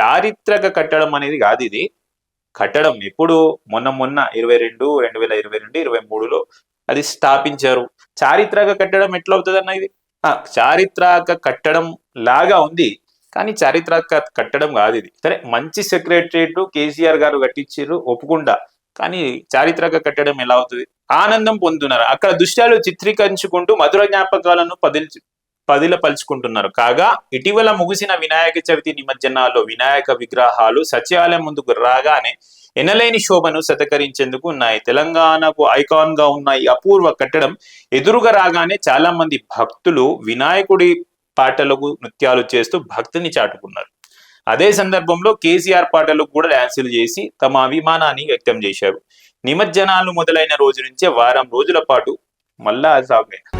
చారిత్రక కట్టడం అనేది కాదు ఇది. కట్టడం ఎప్పుడు? మొన్న మొన్న ఇరవై రెండు రెండు వేల ఇరవై రెండు ఇరవై మూడులో అది స్థాపించారు. చారిత్రక కట్టడం ఎట్లా అవుతుంది అన్న ఇది చారిత్రక కట్టడం లాగా ఉంది. కానీ చారిత్రక కట్టడం కాదు ఇది. సరే మంచి సెక్రటరియట్ కేసీఆర్ గారు కట్టించారు ఒప్పుకుండా కానీ చారిత్రక కట్టడం ఎలా అవుతుంది? ఆనందం పొందుతున్నారు. అక్కడ దృశ్యాలు చిత్రీకరించుకుంటూ మధుర జ్ఞాపకాలను పదిల పలుచుకుంటున్నారు. కాగా ఇటీవల ముగిసిన వినాయక చవితి నిమజ్జనాల్లో వినాయక విగ్రహాలు సచివాలయం ముందుకు రాగానే ఎనలేని శోభను సతకరించేందుకు ఉన్నాయి. తెలంగాణకు ఐకాన్గా ఉన్న ఈ అపూర్వ కట్టడం ఎదురుగా రాగానే చాలా మంది భక్తులు వినాయకుడి పాటలకు నృత్యాలు చేస్తూ భక్తిని చాటుకున్నారు. అదే సందర్భంలో కేసీఆర్ పాటలకు కూడా డ్యాన్సులు చేసి తమ అభిమానాన్ని వ్యక్తం చేశారు. నిమజ్జనాలు మొదలైన రోజు నుంచే వారం రోజుల పాటు మళ్ళా సాగే